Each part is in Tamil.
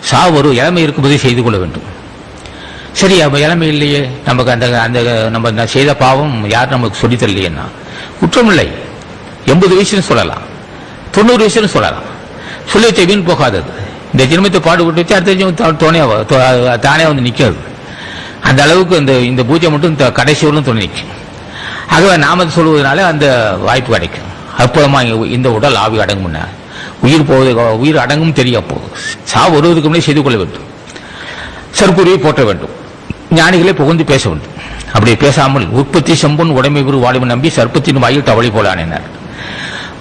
சாவு ஒரு இளமை இருக்கும்போதே செய்து கொள்ள வேண்டும். சரி அப்போ இளமை இல்லையே. நமக்கு அந்த அந்த நம்ம செய்த பாவம் யார் நமக்கு சொல்லித்தரலையேன்னா குற்றமில்லை. எண்பது வயசுன்னு சொல்லலாம். தொண்ணூறு வயசுன்னு சொல்லலாம். சொல்லி வீண் போகாதது. இந்த ஜென்மத்தை பாடுபட்டு வச்சு அடுத்த ஜென்மம் துணையா தானே வந்து நிற்காது அந்த அளவுக்கு இந்த இந்த பூஜை மட்டும் கடைசி வரலும் துணை நிற்கும் ஆகவே நாம சொல்வதனால அந்த வாய்ப்பு கிடைக்கும். அப்புறமா இந்த உடல் ஆவி அடங்கும்னா உயிர் போவது உயிர் அடங்கும் தெரிய போகுது. சாவு வருவதற்கு முன்னே செய்து கொள்ள வேண்டும். சர்க்குருவை போற்ற வேண்டும். ஞானிகளை புகுந்து பேச வேண்டும். அப்படி பேசாமல் உற்பத்தி செம்பன் உடைமை குரு வாலிபன் நம்பி சர்ப்பத்தின் வாயில் தவளை போலானினார்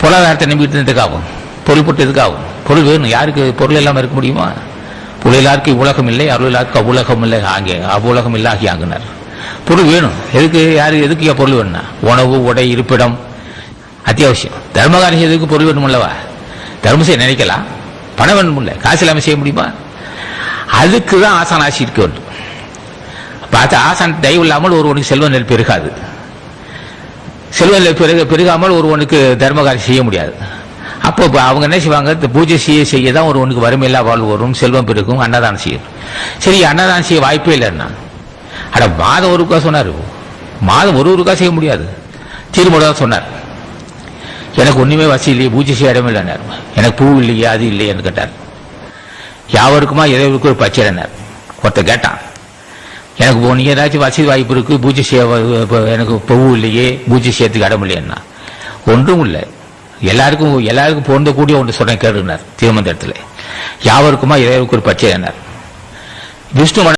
பொருளாதாரத்தை நம்பிட்டு இருந்ததுக்காகும் பொருள் போட்டதுக்காகும் பொருள் வேணும் யாருக்கு பொருள் இல்லாமல் இருக்க முடியுமா? பொருள் எல்லாருக்கும் உலகம் இல்லை அருள் எல்லாருக்கும் அவ்வுலகம் இல்லை ஆகிய அவ்வுலகம் இல்லை ஆகி ஆங்கினார் பொருள் வேணும். எதுக்கு யாரு எதுக்கு பொருள் வேணும்னா? உணவு உடை இருப்பிடம். அத்தியாவசியம். தர்மகாரியம் எதுக்கு பொருள் வேணும் அல்லவா தர்மம் செய்ய நினைக்கலாம் பணம் வேணும் இல்லை காசு இல்லாமல் செய்ய முடியுமா? அதுக்கு தான் ஆசான் ஆசி இருக்க வேண்டும் பார்த்து ஆசான் தயவு இல்லாமல் ஒருவனுக்கு செல்வ நெல் பெருகாது. செல்வ நெல் பெருக பெருகாமல் ஒருவனுக்கு தர்மகாரி செய்ய முடியாது. அப்போ அவங்க என்ன செய்வாங்க? இந்த பூஜை செய்ய செய்ய தான் ஒருவனுக்கு வறுமையில்லா வாழ்வு வரும் செல்வம் பெருகும் அன்னதானம் செய்யும். சரி அன்னதானம் செய்ய வாய்ப்பே இல்லைன்னா அட மாதம் ஒரு ரூபா சொன்னார். மாதம் ஒரு ரூபா செய்ய முடியாது. தீர்மானம் தான் சொன்னார். எனக்கு ஒண்ணுமே வசதி இல்லையே பூஜை செய்ய இடமே இல்லைனார் எனக்கு பூ இல்லையே அது இல்லையேன்னு கேட்டார். யாவருக்குமா இறைவருக்கு ஒரு பச்சைனார் ஒருத்தர் கேட்டான். எனக்கு இப்போ ஏதாச்சும் வசதி வாய்ப்பு இருக்கு பூஜை செய்ய எனக்கு பூ இல்லையே பூஜை செய்யறதுக்கு இடம் இல்லையேன்னா ஒன்றும் இல்லை. எல்லாருக்கும் எல்லாருக்கும் பொருந்த கூடிய ஒன்று சொன்ன கேட்டுனார் இடத்துல யாவருக்குமா இறைவருக்கு ஒரு பச்சை விஷ்ணு